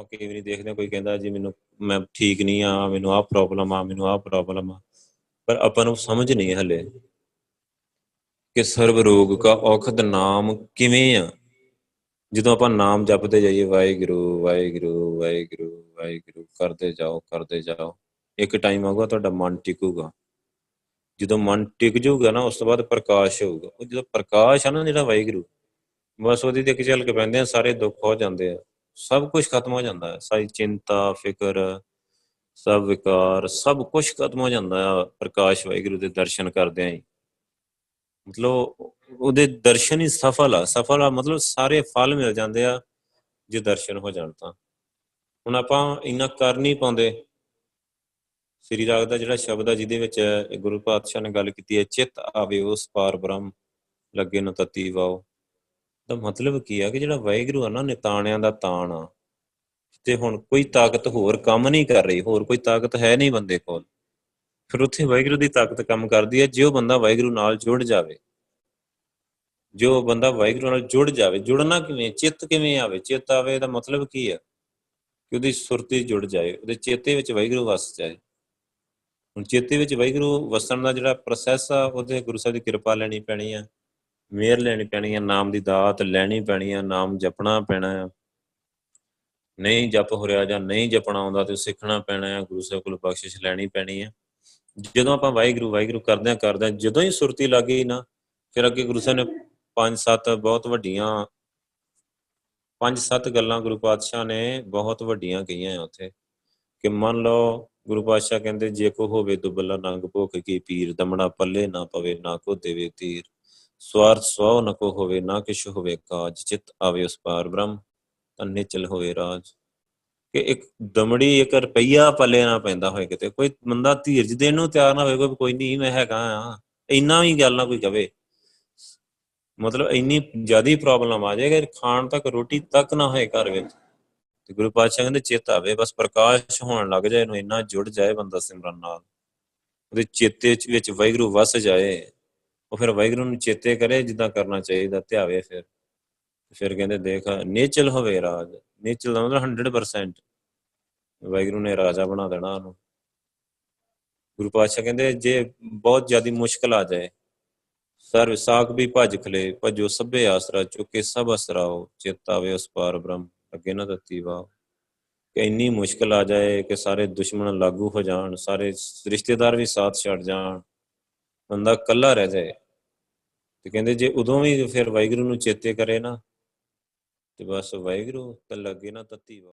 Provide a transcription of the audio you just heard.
ਆਪਾਂ ਕਈ ਵਾਰੀ ਦੇਖਦੇ ਕੋਈ ਕਹਿੰਦਾ ਜੀ ਮੈਨੂੰ, ਮੈਂ ਠੀਕ ਨਹੀਂ ਆ ਮੈਨੂੰ ਆਹ ਪ੍ਰੋਬਲਮ ਆ, ਮੈਨੂੰ ਆਹ ਪ੍ਰੋਬਲਮ ਆ। ਪਰ ਆਪਾਂ ਨੂੰ ਸਮਝ ਨਹੀਂ ਹਲੇ ਕਿ ਸਰਬ ਰੋਗ ਕਾ ਔਖਦ ਨਾਮ ਕਿਵੇਂ ਆ। ਜਦੋਂ ਆਪਾਂ ਨਾਮ ਜਪਦੇ ਜਾਈਏ, ਵਾਹਿਗੁਰੂ ਵਾਹਿਗੁਰੂ ਵਾਹਿਗੁਰੂ ਵਾਹਿਗੁਰੂ, ਕਰਦੇ ਜਾਓ ਕਰਦੇ ਜਾਓ, ਇੱਕ ਟਾਈਮ ਆਊਗਾ, ਤੁਹਾਡਾ ਮਨ ਟਿਕੂਗਾ। ਜਦੋਂ ਮਨ ਟਿਕ ਜਾਊਗਾ ਨਾ, ਉਸ ਤੋਂ ਬਾਅਦ ਪ੍ਰਕਾਸ਼ ਹੋਊਗਾ। ਉਹ ਜਦੋਂ ਪ੍ਰਕਾਸ਼ ਆ ਨਾ ਜਿਹੜਾ ਵਾਹਿਗੁਰੂ, ਬਸ ਉਹਦੀ ਤੇ ਚੱਲ ਕੇ ਪੈਂਦੇ ਆ, ਸਾਰੇ ਦੁੱਖ ਹੋ ਜਾਂਦੇ ਆ। ਸਭ ਕੁਝ ਖਤਮ ਹੋ ਜਾਂਦਾ ਹੈ। ਸਾਰੀ ਚਿੰਤਾ, ਫਿਕਰ, ਸਭ ਵਿਕਾਰ, ਸਭ ਕੁਝ ਖਤਮ ਹੋ ਜਾਂਦਾ ਆ ਪ੍ਰਕਾਸ਼ ਵਾਹਿਗੁਰੂ ਦੇ ਦਰਸ਼ਨ ਕਰਦੇ ਆਂ ਮਤਲਬ ਉਹਦੇ ਦਰਸ਼ਨ ਹੀ ਸਫਲ ਆ। ਸਫਲ ਆ ਮਤਲਬ ਸਾਰੇ ਫਲ ਮਿਲ ਜਾਂਦੇ ਆ ਜੇ ਦਰਸ਼ਨ ਹੋ ਜਾਣ ਤਾਂ। ਹੁਣ ਆਪਾਂ ਇੰਨਾ ਕਰ ਨਹੀਂ ਪਾਉਂਦੇ। ਸ੍ਰੀ ਰਾਗ ਦਾ ਜਿਹੜਾ ਸ਼ਬਦ ਆ, ਜਿਹਦੇ ਵਿੱਚ ਗੁਰੂ ਪਾਤਸ਼ਾਹ ਨੇ ਗੱਲ ਕੀਤੀ ਹੈ, ਚਿੱਤ ਆਵੇ ਉਸ ਪਾਰ ਬ੍ਰਹਮ, ਲੱਗੇ ਨੂੰ ਤਤੀ ਵਾਓ। ਦਾ ਮਤਲਬ ਕੀ ਆ ਕਿ ਜਿਹੜਾ ਵਾਹਿਗੁਰੂ ਆ ਨਾ, ਨਿਤਾਣਿਆਂ ਦਾ ਤਾਣ ਆ। ਤੇ ਹੁਣ ਕੋਈ ਤਾਕਤ ਹੋਰ ਕੰਮ ਨਹੀਂ ਕਰ ਰਹੀ, ਹੋਰ ਕੋਈ ਤਾਕਤ ਹੈ ਨਹੀਂ ਬੰਦੇ ਕੋਲ। ਫਿਰ ਉੱਥੇ ਵਾਹਿਗੁਰੂ ਦੀ ਤਾਕਤ ਕੰਮ ਕਰਦੀ ਹੈ ਜੇ ਉਹ ਬੰਦਾ ਵਾਹਿਗੁਰੂ ਨਾਲ ਜੁੜ ਜਾਵੇ। ਜੋ ਬੰਦਾ ਵਾਹਿਗੁਰੂ ਨਾਲ ਜੁੜ ਜਾਵੇ, ਜੁੜਨਾ ਕਿਵੇਂ? ਚਿੱਤ ਕਿਵੇਂ ਆਵੇ? ਚਿੱਤ ਆਵੇ ਦਾ ਮਤਲਬ ਕੀ ਆ? ਕਿ ਉਹਦੀ ਸੁਰਤੀ ਜੁੜ ਜਾਏ, ਉਹਦੇ ਚੇਤੇ ਵਿੱਚ ਵਾਹਿਗੁਰੂ ਵਸ ਜਾਏ। ਹੁਣ ਚੇਤੇ ਵਿੱਚ ਵਾਹਿਗੁਰੂ ਵਸਣ ਦਾ ਜਿਹੜਾ ਪ੍ਰੋਸੈਸ ਆ, ਉਹਦੇ ਗੁਰੂ ਸਾਹਿਬ ਦੀ ਕਿਰਪਾ ਲੈਣੀ ਪੈਣੀ ਆ। ਮਿਹਰ ਲੈਣੀ ਪੈਣੀ ਆ ਨਾਮ ਦੀ ਦਾਤ ਲੈਣੀ ਪੈਣੀ ਆ ਨਾਮ ਜਪਣਾ ਪੈਣਾ ਆ ਨਹੀਂ ਜਪ ਹੋ ਰਿਹਾ ਜਾਂ ਨਹੀਂ ਜਪਣਾ ਆਉਂਦਾ ਤੇ ਸਿੱਖਣਾ ਪੈਣਾ ਆ ਗੁਰੂ ਸਾਹਿਬ ਕੋਲ ਬਖਸ਼ਿਸ਼ ਲੈਣੀ ਪੈਣੀ ਹੈ। ਜਦੋਂ ਆਪਾਂ ਵਾਹਿਗੁਰੂ ਵਾਹਿਗੁਰੂ ਕਰਦੇ ਆ ਕਰਦੇ ਆ ਜਦੋਂ ਹੀ ਸੁਰਤੀ ਲੱਗ ਗਈ ਨਾ, ਫਿਰ ਅੱਗੇ ਗੁਰੂ ਸਾਹਿਬ ਨੇ ਪੰਜ ਸੱਤ ਬਹੁਤ ਵੱਡੀਆਂ, ਪੰਜ ਸੱਤ ਗੱਲਾਂ ਗੁਰੂ ਪਾਤਸ਼ਾਹ ਨੇ ਬਹੁਤ ਵੱਡੀਆਂ ਕਹੀਆਂ ਆ ਉੱਥੇ। ਕਿ ਮੰਨ ਲਓ ਗੁਰੂ ਪਾਤਸ਼ਾਹ ਕਹਿੰਦੇ, ਜੇ ਕੋ ਹੋਵੇ ਦੁਬਲਾ ਨੰਗ ਭੁੱਖ ਕੀ ਪੀਰ, ਦਮਣਾ ਪੱਲੇ ਨਾ ਪਵੇ, ਨਾ ਕੋ ਦੇਵੇ ਤੀਰ। ਸਵਾਰਥ ਸਵਾਉ ਨ ਕੋ ਹੋਵੇ, ਨਾ ਕਿਛ ਹੋਵੇ ਕਾਜ, ਚਿਤ ਆਵੇ ਉਸ ਪਾਰ ਬ੍ਰਹਮ, ਤੰਨੇ ਚਲ ਹੋਵੇ ਰਾਜ। ਕਿ ਇੱਕ ਦਮੜੀ ਇੱਕ ਰੁਪਈਆ ਪੱਲੇ ਨਾ ਪੈਂਦਾ ਹੋਏ ਕਿਤੇ, ਕੋਈ ਬੰਦਾ ਧੀਰਜ ਦੇਣ ਨੂੰ ਤਿਆਰ ਨਾ ਹੋਵੇ ਕੋਈ ਕੋਈ ਨਹੀਂ, ਮੈਂ ਹੈਗਾ ਆ ਇੰਨਾ ਵੀ ਗੱਲ ਨਾ ਕੋਈ ਕਵੇ। ਮਤਲਬ ਇੰਨੀ ਜ਼ਿਆਦੀ ਪ੍ਰੋਬਲਮ ਆ ਜਾਏਗਾ, ਖਾਣ ਤੱਕ, ਰੋਟੀ ਤੱਕ ਨਾ ਹੋਏ ਘਰ ਵਿੱਚ। ਤੇ ਗੁਰੂ ਪਾਤਸ਼ਾਹ ਕਹਿੰਦੇ, ਚਿੱਤ ਆਵੇ, ਬਸ ਪ੍ਰਕਾਸ਼ ਹੋਣ ਲੱਗ ਜਾਏ, ਇਹਨੂੰ ਇੰਨਾ ਜੁੜ ਜਾਏ ਬੰਦਾ ਸਿਮਰਨ ਨਾਲ। ਉਹਦੇ ਚੇਤੇ ਵਿੱਚ ਵਾਹਿਗੁਰੂ ਵਸ ਜਾਏ। ਉਹ ਫਿਰ ਵਾਹਿਗੁਰੂ ਨੂੰ ਚੇਤੇ ਕਰੇ ਜਿੱਦਾਂ ਕਰਨਾ ਚਾਹੀਦਾ, ਧਿਆਵੇ ਫਿਰ। ਫਿਰ ਕਹਿੰਦੇ ਦੇਖ, ਨੇਚਲ ਹੋਵੇ ਰਾਜ। ਨੇਚਲ ਦਾ ਮਤਲਬ 100% ਵਾਹਿਗੁਰੂ ਨੇ ਰਾਜਾ ਬਣਾ ਦੇਣਾ ਉਹਨੂੰ। ਗੁਰੂ ਪਾਤਸ਼ਾਹ ਕਹਿੰਦੇ ਜੇ ਬਹੁਤ ਜ਼ਿਆਦੀ ਮੁਸ਼ਕਲ ਆ ਜਾਏ ਸਰ ਵਿਸਾਖ ਵੀ ਭਜ ਖਲੇ, ਭਜੋ ਸਭੇ ਆਸਰਾ, ਚੁੱਕੇ ਸਭ ਅਸਰਾਓ ਚਿਤ ਆਵੇ ਉਸ ਪਾਰ ਬ੍ਰਹਮ, ਅੱਗੇ ਨਾ ਦਿੱਤੀ ਵਾ ਕਿ ਇੰਨੀ ਮੁਸ਼ਕਲ ਆ ਜਾਏ ਕਿ ਸਾਰੇ ਦੁਸ਼ਮਣ ਲਾਗੂ ਹੋ ਜਾਣ, ਸਾਰੇ ਰਿਸ਼ਤੇਦਾਰ ਵੀ ਸਾਥ ਛੱਡ ਜਾਣ। ਬੰਦਾ ਇਕੱਲਾ ਰਹਿ ਜਾਏ। ਤੇ ਕਹਿੰਦੇ ਜੇ ਉਦੋਂ ਵੀ ਫਿਰ ਵਾਹਿਗੁਰੂ ਨੂੰ ਚੇਤੇ ਕਰੇ ਨਾ, ਤੇ ਬਸ ਵਾਹਿਗੁਰੂ ਤੇ ਲੱਗੇ ਨਾ ਤੱਤੀ ਵਾ।